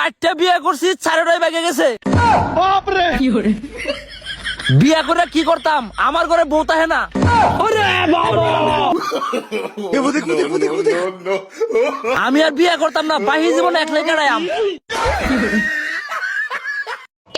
চারটা বিয়ে করছি চারটাই বেগে গেছে। বিয়ে করে কি করতাম? আমার ঘরে বউ তাহে না। আমি আর বিয়ে করতাম না বাহি জীবন একলাই কাটায়াম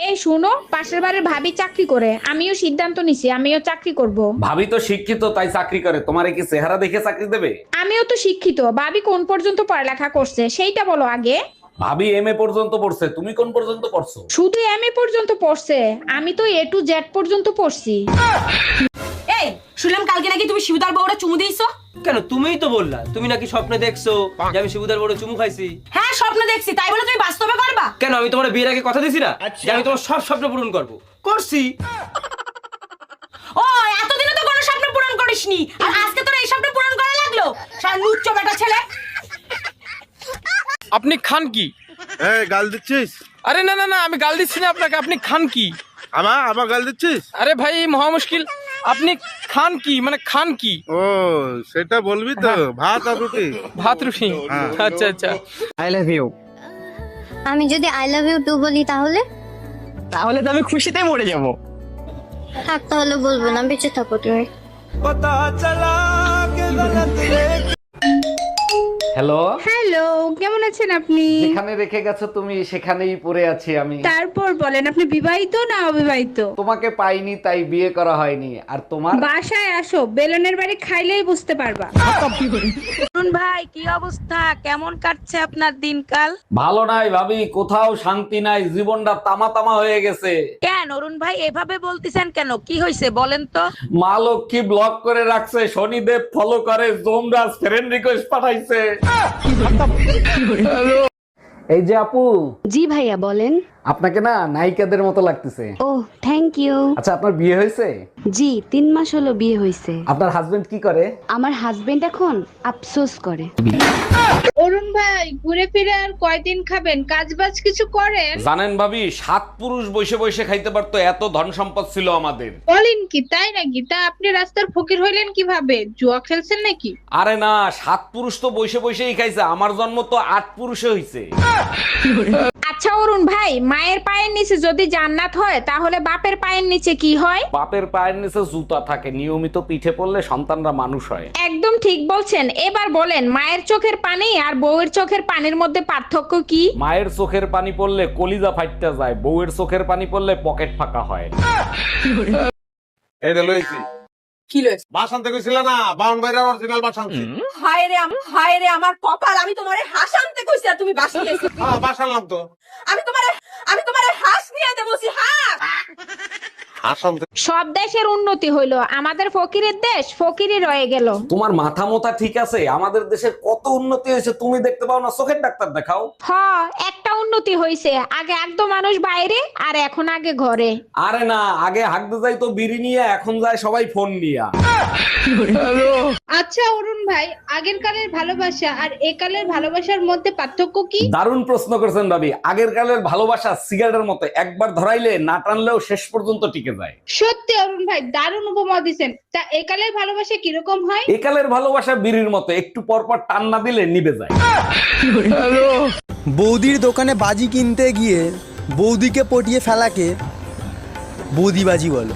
এই শোনো পাশের বাড়ির ভাবি চাকরি করে। আমিও সিদ্ধান্ত নিছি আমিও চাকরি করব। ভাবি তো শিক্ষিত তাই চাকরি করে। তোমার কি চেহারা দেখে চাকরি দেবে? আমিও তো শিক্ষিত। ভাবি কোন পর্যন্ত পড়ালেখা করছে সেইটা বলো আগে। ভাবি এম এ পর্যন্ত পড়ছে তুমি কোন পর্যন্ত পড়ছো? শুধু এম এ পর্যন্ত পড়ছে আমি তো এ টু জেড পর্যন্ত পড়ছি। এই শুনলাম কালকে নাকি তুমি শিবদার বউরা চুমু দিয়েছ? কেন তুমিই তো বললা তুমি নাকি স্বপ্নে দেখছ যে আমি শিবুদার বড় চুমু খাইছি? হ্যাঁ স্বপ্ন দেখছি তাই বলে তুমি বাস্তবে করবা? কেন আমি তোমার বিয়ের আগে কথা দিছি না? যে আমি তোমার সব স্বপ্ন পূরণ করব। করছি। ও এতদিনে তো কোনো স্বপ্ন পূরণ করিসনি। আর আজকে তোর এই স্বপ্ন পূরণ করা লাগল? সারা লুচ্চ বেটা ছেলে। আপনি খান কি? গাল দিচ্ছিস? আরে না না না আমি গাল দিচ্ছি না আপনাকে আপনি খান কি? আমার আমার গাল দিচ্ছিস? আরে ভাই মহা মুশকিল। আপনি খান কি? মানে খান কি? ও সেটা বলবি তো ভাত আর রুটি। ভাত রুটি। হ্যাঁ। আচ্ছা আচ্ছা। আই লাভ ইউ আমি যদি আই লাভ ইউ টু বলি তাহলে? তাহলে তো আমি খুশিতে মরে যাব। থাক তাহলে বলব না বেঁচে থাকো তুমি। হ্যালো হ্যালো কেমন আছেন আপনি? যেখানে রেখে গেছো তুমি সেখানেই পড়ে আছি আমি। তারপর বলেন আপনি বিবাহিত না অবিবাহিত? তোমাকে পাইনি তাই বিয়ে করা হয়নি। আর তোমার? বাসায় আসো বেলনের বাড়ি খাইলেই বুঝতে পারবা। অরুণ ভাই কি অবস্থা? কেমন কাটছে আপনার দিনকাল? ভালো নাই ভাবি কোথাও শান্তি নাই জীবনটা তামা তামা হয়ে গেছে। কেন? অরুণ ভাই এভাবে বলতেছেন কেন? কি হয়েছে বলেন তো। মা লক্ষ্মী ব্লক করে রাখছে শনিদেব ফলো করে জোমরাজ ফ্রেন্ড রিকোয়েস্ট পাঠাইছে। এই যে আপু। জি ভাইয়া বলেন। আপনাকে না নায়িকাদের মতো লাগতেছে। ও থ্যাংক ইউ আচ্ছা আপনার বিয়ে হয়েছে? জি তিন মাস হলো বিয়ে হয়েছে। আপনার হাজবেন্ড কি করে? আমার হাজবেন্ড এখন আফসোস করে। অরুণ ভাই ঘুরে ফিরে আর কয়দিন খাবেন? কাজ বাজ কিছু করেন? জানেন ভাবি সাত পুরুষ বসে বসে খাইতে পারতো এত ধন সম্পদ ছিল আমাদের। বলেন কি তাই নাকি? তা আপনি রাস্তার ফকির হইলেন কীভাবে? জুয়া খেলছেন নাকি? আরে না সাত পুরুষ তো বসে বসেই খাইছে আমার জন্ম তো আট পুরুষে হইছে। আচ্ছা অরুণ ভাই মায়ের পায়ের নিচে যদি জান্নাত হয় তাহলে বাপের পায়ের নিচে কি হয়? বাপের পায়ের নিচে জুতা থাকে নিয়মিত পিঠে পড়লে সন্তানরা মানুষ হয়। একদম ঠিক বলছেন। এবার বলেন মায়ের চোখের পানি আর বউয়ের চোখের পানির মধ্যে পার্থক্য কি? মায়ের চোখের পানি পড়লে কলিজা ফাইটতে যায় বউয়ের চোখের পানি পড়লে পকেট ফাঁকা হয়। এটা লইছি। কি লয়েছে বাস আনতে না? বাউন বাইরের অরিজিনাল বাস হায় রে আম- হায় রে আমার কপাল আমি তোমারে হাস আনতে কইছি আর তুমি বাসি গেছো। হ্যাঁ বাস তো। আমি তোমারে নিয়ে দেবো হাস হাস সব দেশের উন্নতি হইল। আমাদের ফকিরের দেশ ফকিরই রয়ে গেল। তোমার মাথা মোথা ঠিক আছে? আমাদের দেশের কত উন্নতি হয়েছে তুমি দেখতে পাও না? চোখের ডাক্তার দেখাও। হ একটা উন্নতি হইছে। আগে একদম মানুষ বাইরে আর এখন আগে ঘরে। আরে না আগে হাঁকতে যাই তো বিড়ি নিয়ে এখন যায় সবাই ফোন নিয়ে। আচ্ছা অরুণ ভাই আগের কালের ভালোবাসা আর এ কালের ভালোবাসার মধ্যে পার্থক্য কি? দারুণ প্রশ্ন করেছেন ভাবি। আগের কালের ভালোবাসা সিগারেটের মতো একবার ধরাইলে না টানলেও শেষ পর্যন্ত টিকে যায়। সত্যি অরুণ ভাই দারুণ উপমা দিছেন। তা এ কালের ভালোবাসা কীরকম হয়? একালের ভালোবাসা বিড়ির মতো একটু পর পর টান না দিলে নিবে যায়। বৌদির দোকানে বাজি কিনতে গিয়ে বৌদিকে পটিয়ে ফেলাকে বৌদিবাজি বলো।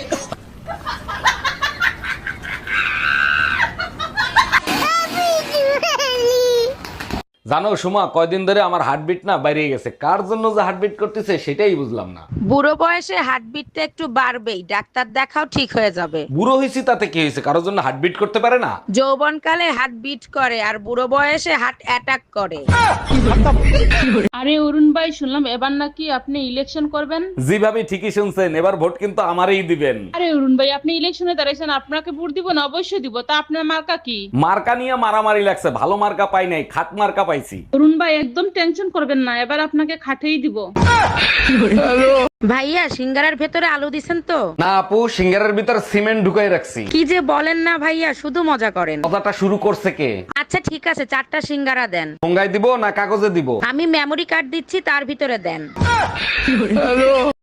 জানো সুমা কয়দিন ধরে আমার হার্টবিট না বাইরে গেছে। কার জন্য যে হার্টবিট করতেছে সেটাই বুঝলাম না। বুড়ো বয়সে হার্টবিটটা একটু বাড়বেই ডাক্তার দেখাও ঠিক হয়ে যাবে। বুড়ো হয়েছি তাতে কি হয়েছে? কারোর জন্য হার্টবিট করতে পারে না? যৌবনকালে হার্ট বিট করে আর বুড়ো বয়সে হার্ট অ্যাটাক করে। আরে অরুণ ভাই শুনলাম এবার নাকি আপনি ইলেকশন করবেন? জি ভাবি ঠিকই শুনছেন। এবার ভোট কিন্তু আমারই দিবেন। আরে অরুণ ভাই আপনি ইলেকশনে দাঁড়াইছেন আপনাকে ভোট দিব না অবশ্যই দিব। তা আপনার মার্কা কি? মার্কা নিয়ে মারামারি লাগছে ভালো মার্কা পাই নাই খাট মার্কা পাইছি। অরুণ ভাই একদম টেনশন করবেন না এবার আপনাকে খাটেই দিব। ভাইয়া সিঙ্গারার ভেতরে আলু দিছেন তো? না আপু সিঙ্গারের ভিতর সিমেন্ট ঢুকাই রাখছি। কি যে বলেন না ভাইয়া শুধু মজা করেন। কথাটা শুরু করছে কে? আচ্ছা ঠিক আছে চারটা সিঙ্গারা দেন। ঠোঙ্গায় দিব না কাগজে দিব? আমি মেমরি কার্ড দিচ্ছি তার ভিতরে দেন।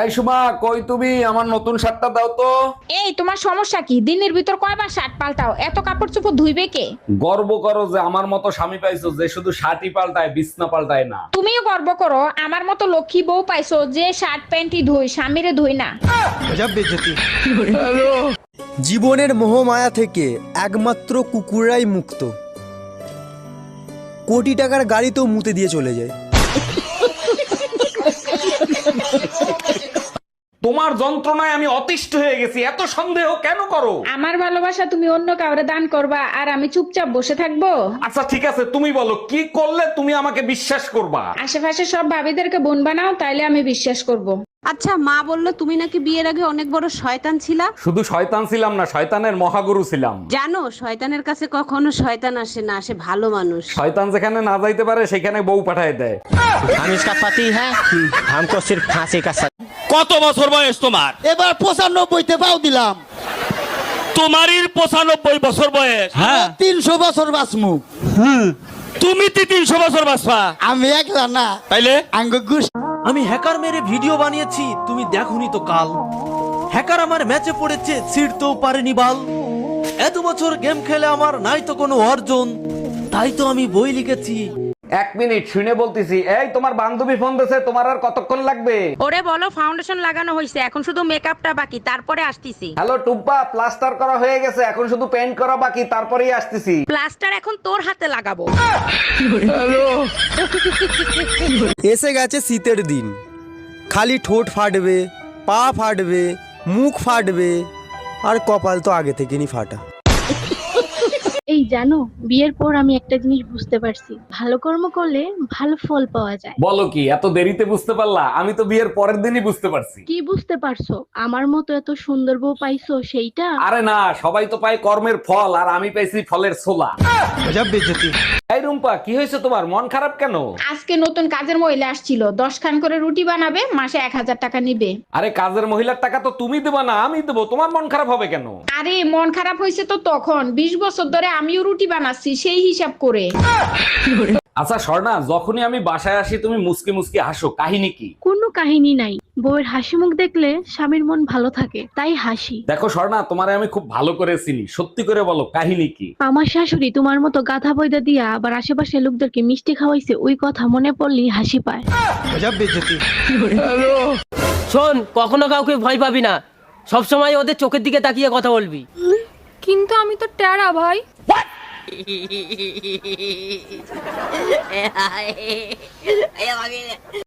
এই সুমা কই তুমি? আমার নতুন শার্টটা দাও তো। এই তোমার সমস্যা কি? দিনের ভিতর কয়বার শার্ট পাল্টাও? এত কাপড় চোপড় ধুইবে কে? গর্ব করো যে আমার মতো স্বামী পাইছো যে শুধু শার্টই পাল্টায় বিছনা পাল্টায় না। তুমিও গর্ব করো আমার মতো লক্ষ্মী বউ পাইছো যে শার্ট প্যান্টই ধুই স্বামীরে ধুই না। জীবনের মোহমায়া থেকে একমাত্র কুকুররাই মুক্ত। কোটি টাকার গাড়িতেও মুতে দিয়ে চলে যায়। তোমার যন্ত্রণায় আমি অতিষ্ঠ হয়ে গেছি এত সন্দেহ কেন করো আমার ভালোবাসা তুমি অন্য কাউরে দান করবা আর আমি চুপচাপ বসে থাকবো আচ্ছা ঠিক আছে তুমি বলো কি করলে তুমি আমাকে বিশ্বাস করবা আশেপাশে সব ভাবিদেরকে বোন বানাও তাইলে আমি বিশ্বাস করব। আচ্ছা মা বললো তুমি নাকি বিয়ের আগে অনেক বড় শয়তান ছিলা শুধু শয়তান ছিলাম না শয়তানের মহাগুরু ছিলাম জানো শয়তানের কাছে কখনো শয়তান আসে না আসে ভালো মানুষ শয়তান যেখানে না যাইতে পারে সেখানে বউ পাঠায় দেয় हम इसका पति है हमको सिर्फ फांसी का सजा কত বছর বয়স তোমার? এবার পঁচানব্বইতে পাও দিলাম। তোমারই পঁচানব্বই বছর বয়স। হ্যাঁ। তিনশো বছর বাঁচমু। তুমি তি তিনশো বছর বাঁচবা? আমি একলা না। তাইলে? আঙ্গ গুস আমি হ্যাকার মেরে ভিডিও বানিয়েছি তুমি দেখোনি তো কাল। হ্যাকার আমার ম্যাচে পড়েছে ছিড়তেও পারেনি বাল। এত বছর গেম খেলে আমার নাই তো কোনো অর্জন। তাই তো আমি বই লিখেছি। এক মিনিট শুনে বলতেছি এই তোমার বান্ধবী ফোন দিছে তোমার আর কতক্ষণ লাগবে? ওরে বলো ফাউন্ডেশন লাগানো হয়েছে এখন শুধু মেকআপটা বাকি তারপরে আসতেছি। হ্যালো টুম্পা প্লাস্টার করা হয়ে গেছে এখন শুধু পেইন্ট করা বাকি তারপরেই আসতেছি। প্লাস্টার এখন তোর হাতে লাগাবো। এসে গেছে শীতের দিন। খালি ঠোঁট ফাটবে পা ফাটবে মুখ ফাটবে আর কপাল তো আগে থেকেই ফাটা। জানো বিয়ের পর আমি একটা জিনিস বুঝতে পারছি। ভালো কর্ম করলে ভালো ফল পাওয়া যায়। বলো কি এত দেরিতে বুঝতে পারলা? আমি তো বিয়ের পরের দিনই বুঝতে পারছি। কি বুঝতে পারছ? আমার মতো এত সুন্দর বউ পাইছো সেইটা? আরে না সবাই তো পায় কর্মের ফল আর আমি পাইছি ফলের ছোলা। এই রুম্পা কি হয়েছে তোমার? মন খারাপ কেন? আজকে নতুন কাজের মহিলা আসছিল। দশ খান করে রুটি বানাবে মাসে এক হাজার টাকা নিবে। আরে কাজের মহিলার টাকা তো তুমি দেবা না আমি দেবো। তোমার মন খারাপ হবে কেন? আরে মন খারাপ হয়েছে তো তখন। বিশ বছর ধরে আমিও রুটি বানাচ্ছি সেই হিসাব করে। আচ্ছা স্বর্ণা যখনই আমি বাসায় আসি তুমি মুসকি মুসকি হাসো। কাহিনী কি? কোনো কাহিনী নাই। বউয়ের হাসি মুখ দেখলে স্বামীর মন ভালো থাকে তাই হাসি। দেখো স্বর্ণা তোমারে আমি খুব ভালো করে চিনি। সত্যি করে বলো কাহিনী কি? আমার শাশুড়ি তোমার মতো গাধা বইদা দিয়া আবার আশেপাশে লোকদেরকে মিষ্টি খাওয়াইছে ওই কথা মনে পড়লেই হাসি পায়। শোন কখনো কাউকে ভয় পাবি না। সব সময় ওদের চোখের দিকে তাকিয়ে কথা বলবি। কিন্তু আমি তো টেরা ভাই।